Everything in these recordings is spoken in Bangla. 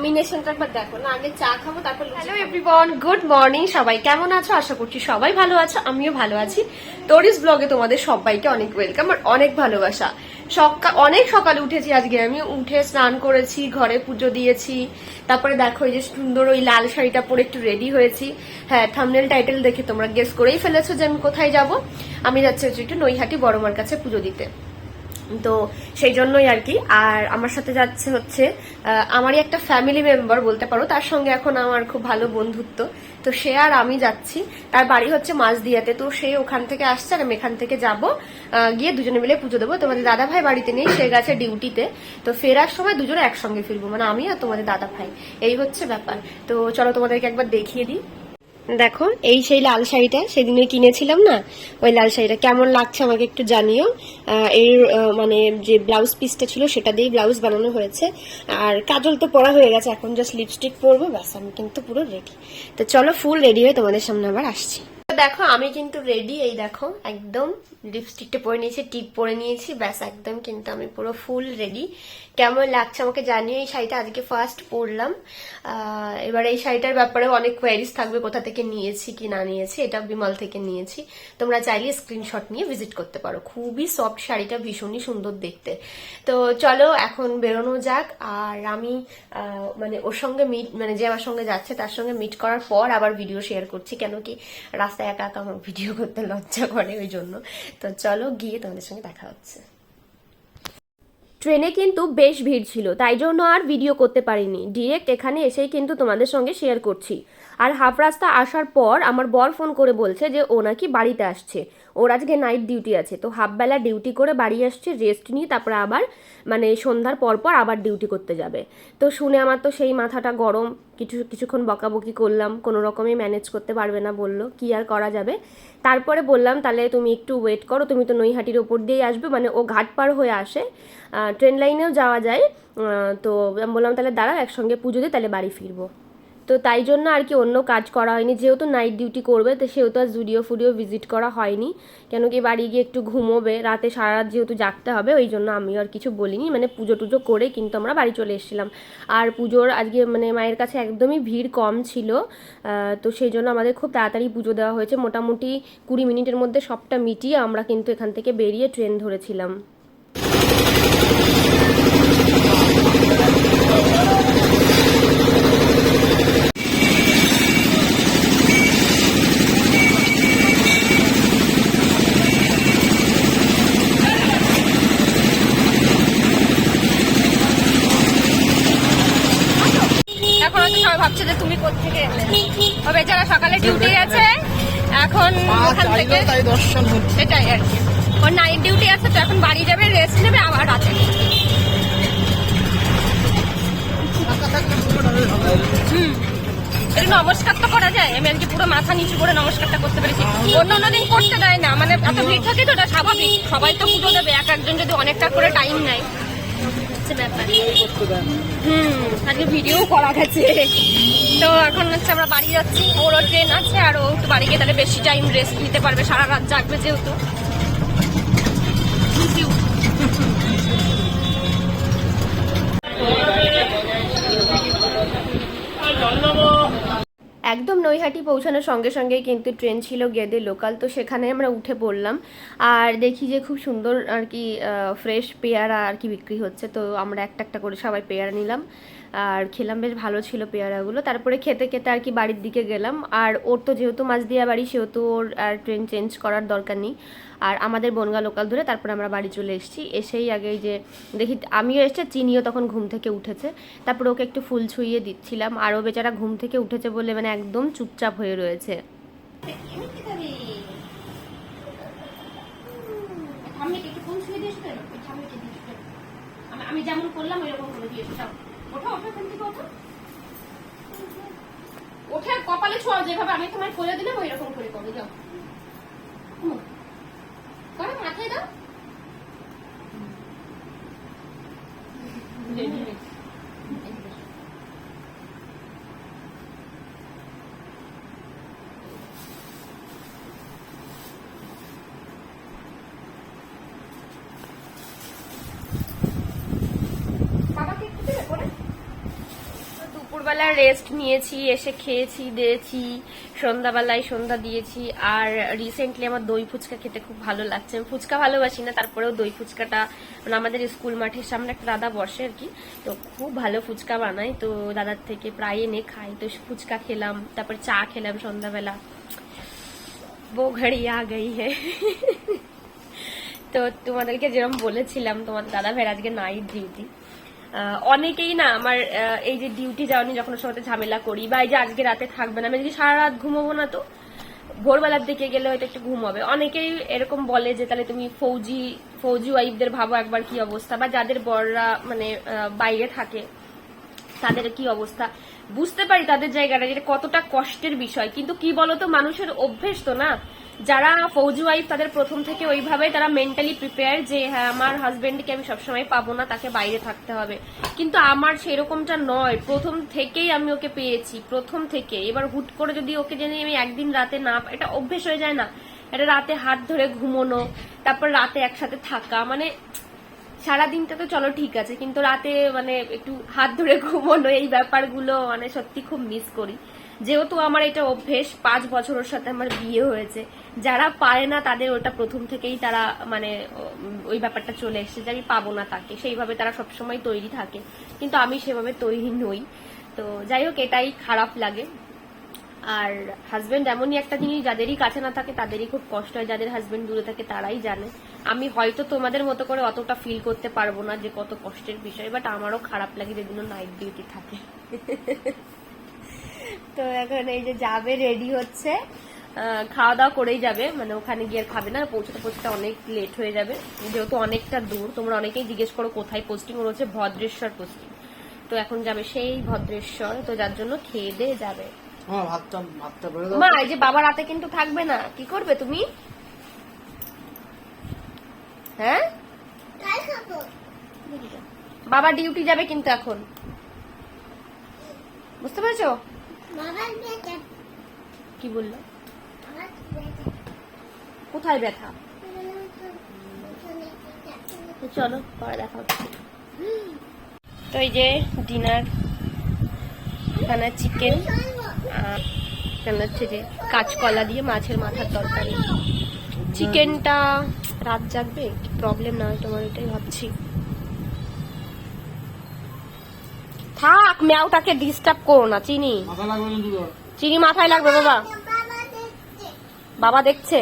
কম্বিনেশনটা একবার দেখো। না আগে চা খাব তারপর হ্যালো এভরিওয়ান গুড মর্নিং সবাই কেমন আছো? আশা করছি সবাই ভালো আছো আমিও ভালো আছি। তোরিস ব্লগে তোমাদের সবাইকে অনেক ওয়েলকাম আর অনেক ভালোবাসা। সকাল অনেক সকালে উঠেছি আজকে। আমি উঠে স্নান করেছি ঘরে পুজো দিয়েছি। তারপরে দেখো এই যে সুন্দর ওই লাল শাড়িটা পরে একটু রেডি হয়েছি। হ্যাঁ থামনেল টাইটেল দেখে তোমরা গেস করেই ফেলেছো যে আমি কোথায় যাব। আমি যাচ্ছি একটু নৈহাটি বড়মার কাছে পুজো দিতে। তো সেই জন্যই আর কি। আর আমার সাথে যাচ্ছে হচ্ছে আমারই একটা ফ্যামিলি মেম্বার বলতে পারো। তার সঙ্গে এখন আমার খুব ভালো বন্ধুত্ব। তো সে আর আমি যাচ্ছি। তার বাড়ি হচ্ছে মাঝদিয়াতে তো সে ওখান থেকে আসছে আর আমি এখান থেকে যাব। গিয়ে দুজনে মিলে পুজো দেবো। তোমাদের দাদা ভাই বাড়িতে নেই, সে গেছে ডিউটিতে তো ফেরার সময় দুজনে একসঙ্গে ফিরবো। মানে আমি আর তোমাদের দাদা ভাই এই হচ্ছে ব্যাপার। তো চলো তোমাদেরকে একবার দেখিয়ে দিই। দেখো, এই সেই লাল শাড়িটা সেদিনে কিনেছিলাম না? ওই লাল শাড়িটা কেমন লাগছে আমাকে একটু জানিও। এর মানে যে ব্লাউজ পিসটা ছিল সেটা দিয়েই ব্লাউজ বানানো হয়েছে। আর কাজল তো পরা হয়ে গেছে, এখন জাস্ট লিপস্টিক পরবো, ব্যাস, আমি কিন্তু পুরো রেডি তো চলো ফুল রেডি হয়ে তোমাদের সামনে আবার আসছি। দেখো, আমি কিন্তু রেডি এই দেখো, একদম লিপস্টিকটা পরে নিয়েছি টিপ পরে নিয়েছি, ব্যাস, একদম কিন্তু আমি পুরো ফুল রেডি কেমন লাগছে আমাকে জানিয়ে এই শাড়িটা আজকে ফার্স্ট পরলাম। এবার এই শাড়িটার ব্যাপারে অনেক কোয়ারিজ থাকবে, কোথা থেকে নিয়েছি, কি না নিয়েছি, এটা বিমল থেকে নিয়েছি। তোমরা চাইলে স্ক্রিনশট নিয়ে ভিজিট করতে পারো। খুবই সফট শাড়িটা, ভীষণই সুন্দর দেখতে। তো চলো, এখন বেরোনো যাক, আর আমি মানে ওর সঙ্গে মিট মানে যে আমার সঙ্গে যাচ্ছে, তার সঙ্গে মিট করার পর আবার ভিডিও শেয়ার করছি। কেন কি, রাস্তায় একা আমার ভিডিও করতে লজ্জা করে ওই জন্য তো চলো গিয়ে তোমাদের সঙ্গে দেখা হচ্ছে। ট্রেনে কিন্তু বেশ ভিড় ছিল, তাই জন্য আর ভিডিও করতে পারিনি। ডিরেক্ট এখানে এসেই কিন্তু তোমাদের সঙ্গে শেয়ার করছি। আর হাফ রাস্তা আসার পর আমার বর ফোন করে বলছে যে ও নাকি বাড়িতে আসছে। ওর আজকে নাইট ডিউটি আছে। তো হাফবেলা ডিউটি করে বাড়ি আসছে রেস্ট নিয়ে তারপরে আবার মানে সন্ধ্যার পর পর আবার ডিউটি করতে যাবে। তো শুনে আমার তো সেই মাথাটা গরম। কিছু, কিছুক্ষণ বকাবকি করলাম। কোনো রকমই ম্যানেজ করতে পারবে না বলল। কি আর করা যাবে? তারপরে বললাম, তাহলে তুমি একটু ওয়েট করো। তুমি তো নৈহাটির ওপর দিয়েই আসবে। মানে ও ঘাট পার হয়ে আসে। ট্রেন লাইনেও যাওয়া যায়। তো বললাম, তাহলে দাঁড়াও, একসঙ্গে পুজো দিয়ে তাহলে বাড়ি ফিরবো। তো তাই জন্য আর কি অন্য কাজ করা হয়নি। যেহেতু নাইট ডিউটি করবে, তো সেহেতু আর জুডিও ফুডিও ভিজিট করা হয়নি। কেন কি বাড়ি গিয়ে একটু ঘুমোবে, রাতে সারা রাত যেহেতু জাগতে হবে, ওই জন্য আমি আর কিছু বলিনি। মানে পুজো টুজো করে কিন্তু আমরা বাড়ি চলে এসেছিলাম। আর পুজোর আজকে মানে মায়ের কাছে একদমই ভিড় কম ছিল তো সেই জন্য আমাদের খুব তাড়াতাড়ি পুজো দেওয়া হয়েছে। মোটামুটি কুড়ি মিনিটের মধ্যে সবটা মিটিয়ে আমরা কিন্তু এখান থেকে বেরিয়ে ট্রেন ধরেছিলাম। এখন হয়তো সবাই ভাবছে যে তুমি কোথেকে এলে। ও বেচারা সকালে ডিউটি আছে এখন ওখান থেকে দর্শন হচ্ছে। সেটাই আর কি। ওর নাইট ডিউটি আছে তো এখন বাড়ি যাবে রেস্ট নেবে আবার রাতে। একটু নমস্কার তো করা যায়। আমি আজকে পুরো মাথা নিচু করে নমস্কারটা করতে পেরেছি। অন্য অন্য দিন করতে দেয় না। মানে এত ভিড় থাকে তো ওটা স্বাভাবিক। সবাই তো পুজো দেবে। এক একজন যদি অনেকটা করে টাইম নেয়। হুম, আজকে ভিডিও করা গেছে। তো এখন হচ্ছে আমরা বাড়ি যাচ্ছি। ওরও ট্রেন আছে, আর ও বাড়ি গিয়ে তাহলে বেশি টাইম রেস্ট নিতে পারবে। সারা রাত জাগবে যেহেতু। একদম নৈহাটি পৌঁছানোর সঙ্গে সঙ্গে কিন্তু ট্রেন ছিল গেদে লোকাল, তো সেখানে আমরা উঠে পড়লাম। আর দেখি যে খুব সুন্দর আর কি ফ্রেশ পেয়ারা আর কি বিক্রি হচ্ছে। তো আমরা একটা একটা করে সবাই পেয়ারা নিলাম। আর খেলাম, বেশ ভালো ছিল পেয়ারাগুলো। তারপরে খেতে খেতে আর কি বাড়ির দিকে গেলাম। আর ওর তো যেহেতু মাছ দিয়া বাড়ি, সেহেতু ওর আর ট্রেন চেঞ্জ করার দরকার নেই। আর আমাদের বনগা লোকাল ধরে তারপরে আমরা বাড়ি চলে এসেছি। এসেই আগে যে দেখি, আমিও এসেছি, চিনিও তখন ঘুম থেকে উঠেছে। তারপরে ওকে একটু ফুল ছুঁইয়ে দিচ্ছিলাম। আর ও বেচারা ঘুম থেকে উঠেছে বলে মানে একদম চুপচাপ হয়ে রয়েছে। আমি যেমন করলাম এরকম করে দিয়েছি ওঠো ওঠো, এখান থেকে কপালে ছোঁয়াও যেভাবে, আমি তোমায় করে দিলাম ওই রকম করে করো, যাও। মাথায় দাও বাবাকে একটু দেবে করে দুপুরবেলা রেস্ট নিয়েছি, এসে খেয়েছি, দিয়েছি, সন্ধ্যাবেলায় সন্ধ্যা দিয়েছি। আর রিসেন্টলি আমার দই ফুচকা খেতে খুব ভালো লাগছে। আমি ফুচকা ভালোবাসি না, তারপরেও দই ফুচকাটা মানে আমাদের স্কুল মাঠের সামনে একটা দাদা বসে আর কি। তো খুব ভালো ফুচকা বানায়। তো দাদার থেকে প্রায় এনে খাই। তো ফুচকা খেলাম, তারপর চা খেলাম সন্ধ্যাবেলা। বউ ঘড়ি আ গই হ্যাঁ তো তোমাদেরকে যেরকম বলেছিলাম তোমাদের দাদা ভাইয়ের আজকে নাইট ডিউটি অনেকেই না আমার এই যে ডিউটি যাওয়ানি যখন সাথে ঝামেলা করি বা এই যে আজকে রাতে থাকবে না, আমি যদি সারা রাত ঘুমাবো না তো ভোরবেলার দিকে গেলে হয়তো একটু ঘুম হবে। অনেকেই এরকম বলে যে, তাহলে তুমি ফৌজি ফৌজি ওয়াইফদের ভাবো একবার কি অবস্থা? বা যাদের বড়রা মানে বাইরে থাকে, তাদের কি অবস্থা? বুঝতে পারি তাদের জায়গাটা যেটা কতটা কষ্টের বিষয়, কিন্তু কি বলতো, মানুষের অভ্যেস তো না। যারা ফৌজি ওয়াইফ তাদের প্রথম থেকে ওইভাবে তারা মেন্টালি প্রিপেয়ার যে হ্যাঁ আমার হাজবেন্ডকে আমি সবসময় পাবো না, তাকে বাইরে থাকতে হবে। কিন্তু আমার সেরকমটা নয়। প্রথম থেকেই আমি ওকে পেয়েছি, প্রথম থেকে। এবার হুট করে যদি ওকে জেনে আমি একদিন রাতে না এটা অভ্যেস হয়ে যায় না। এটা রাতে হাত ধরে ঘুমোনো, তারপর রাতে একসাথে থাকা মানে সারাদিনটা তো চলো ঠিক আছে, কিন্তু রাতে মানে একটু হাত ধরে ঘুমোনো, এই ব্যাপারগুলো মানে সত্যি খুব মিস করি। যেহেতু আমার এটা অভ্যেস, পাঁচ বছরের সাথে আমার বিয়ে হয়েছে। যারা পারে না তাদের ওটা প্রথম থেকেই তারা মানে ওই ব্যাপারটা চলে এসেছে যে আমি পাবো না তাকে। সেইভাবে তারা সবসময় তৈরি থাকে। কিন্তু আমি সেভাবে তৈরি নই। তো যাই হোক, এটাই খারাপ লাগে। আর হাজবেন্ড এমনই একটা জিনিস, যাদেরই কাছে না থাকে তাদেরই খুব কষ্ট হয়। যাদের হাজবেন্ড দূরে থাকে তারাই জানে। আমি হয়তো তোমাদের মতো করে অতটা ফিল করতে পারব না যে কত কষ্টের বিষয় বাট আমারও খারাপ লাগে যেদিনও নাইট ডিউটি থাকে। তো এখন এই যে যাবে রেডি হচ্ছে। আহ, খাওয়া দাওয়া করেই যাবে মানে ওখানে গিয়ে খাবে না পৌঁছতে পৌঁছতে অনেক লেট হয়ে যাবে। যেহেতু অনেকটা দূর তোমরা অনেকেই জিজ্ঞেস করো কোথায় পোস্টিং ওর হচ্ছে ভদ্রেশ্বর পোস্টিং তো এখন যাবে সেই ভদ্রেশ্বর তো যার জন্য খেয়ে দিয়ে যাবে। ভাতটা ভাতটা বেড়ে দাও। মা এই যে বাবা রাতে কিন্তু থাকবে না কি করবে তুমি? হ্যাঁ? বাবা ডিউটি যাবে কিন্তু এখন। বুঝতে পেরেছ? কি বলল? কোথায় ব্যথা? তো চলো পরে দেখা হচ্ছে তো এই যে ডিনার এখানে চিকেন এখানে হচ্ছে যে কাঁচকলা দিয়ে মাছের মাথার তরকারি। চিকেনটা রাত জাগবে? কি প্রবলেম না হয় তোমার এটাই ভাবছি। থাক ম্যাওটাকে ডিস্টার্ব করো না চিনি। চিনি মাথায় লাগবে বাবা। বাবা দেখছে।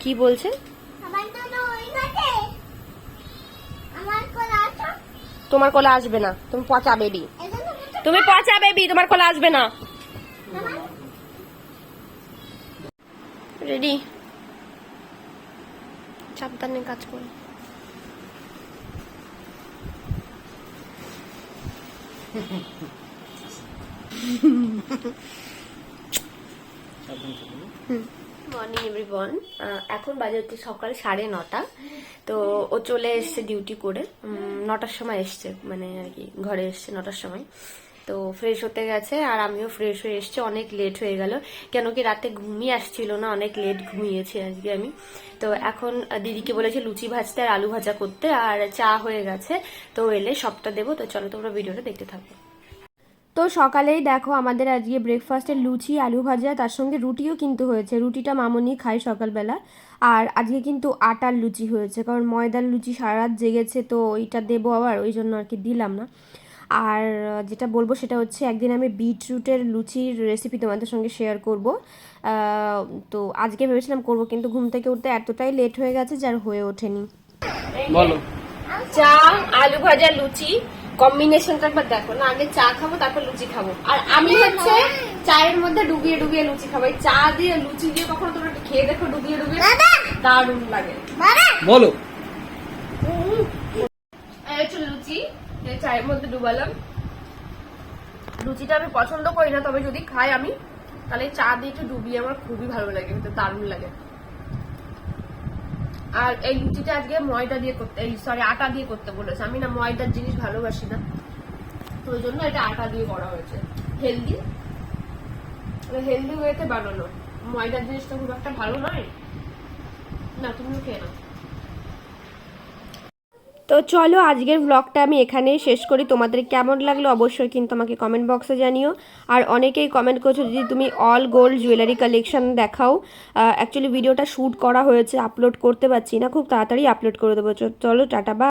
কি বলছে? তোমার কোলে আসবে না। তুমি পচা বেবি তুমি পচা বেবি তোমার কোলে আসবে না। রেডি সাবধানে কাজ করো। মর্নিং এভরিওয়ান এখন বাজে হচ্ছে সকাল সাড়ে নটা। তো ও চলে এসছে ডিউটি করে। নটার সময় এসছে মানে আর কি, ঘরে এসছে নটার সময়। তো ফ্রেশ হতে গেছে আর আমিও ফ্রেশ হয়ে এসছে। অনেক লেট হয়ে গেল। কেন কি রাতে ঘুমিয়ে আসছিল না, অনেক লেট ঘুমিয়েছি আজকে আমি। তো এখন দিদিকে বলেছে লুচি ভাজতে আর আলু ভাজা করতে আর চা হয়ে গেছে। তো এলে সবটা দেবো। তো চলো তোমরা ভিডিওটা দেখতে থাকো। তো সকালেই দেখো আমাদের আজকে ব্রেকফাস্টে লুচি, আলু ভাজা, তার সঙ্গে রুটিও কিন্তু হয়েছে। রুটিটা মামনি খায় সকালবেলা। আর আজকে কিন্তু আটার লুচি হয়েছে। কারণ ময়দার লুচি সারা রাত জেগেছে, তো ওইটা দেবো আবার, ওই জন্য আর কি দিলাম না। আর যেটা বলব সেটা হচ্ছে একদিন আমি বিটরুটের লুচির রেসিপি তোমাদের সঙ্গে শেয়ার করব। তো আজকে ভেবেছিলাম করব কিন্তু ঘুম থেকে উঠতে এতটাই লেট হয়ে গেছে যার হয়ে ওঠেনি। বলো। চা আলু ভাজা লুচি কম্বিনেশনটা একবার দেখো। না আগে চা খাব তারপর লুচি খাব। আর আমি হচ্ছে চায়ের মধ্যে ডুবিয়ে ডুবিয়ে লুচি খাব। এই চা দিয়ে লুচি দিয়ে কখনো তোমরা খেয়ে দেখো ডুবিয়ে ডুবিয়ে। দারুণ লাগে। বলো। এই লুচি। চায়ের মধ্যে ডুবালাম। লুচিটা আমি পছন্দ করি না, তবে যদি খাই আমি, তাহলে চা দিয়ে একটু ডুবিয়ে আমার খুবই ভালো লাগে কিন্তু দারুণ লাগে। আর এই লুচিটা আজকে ময়দা দিয়ে করতে, এই সরি আটা দিয়ে করতে বলেছে। আমি না ময়দার জিনিস ভালোবাসি না। তো ওই জন্য এটা আটা দিয়ে করা হয়েছে। হেলদি। হেলদি ওয়েতে বানানো। ময়দার জিনিসটা খুব একটা ভালো নয়। না, তুমিও খেয়ে নাও। তো চলো আজকের ব্লগটা আমি এখানেই শেষ করি। তোমাদের কেমন লাগল অবশ্যই কিন্তু আমাকে কমেন্ট বক্সে জানিও। আর অনেকেই কমেন্ট করছ যদি তুমি অল গোল্ড জুয়েলারি কালেকশন দেখাও। অ্যাকচুয়ালি ভিডিওটা শ্যুট করা হয়েছে আপলোড করতে পারছি না। খুব তাড়াতাড়ি আপলোড করে দেবো। চলো, টাটা বা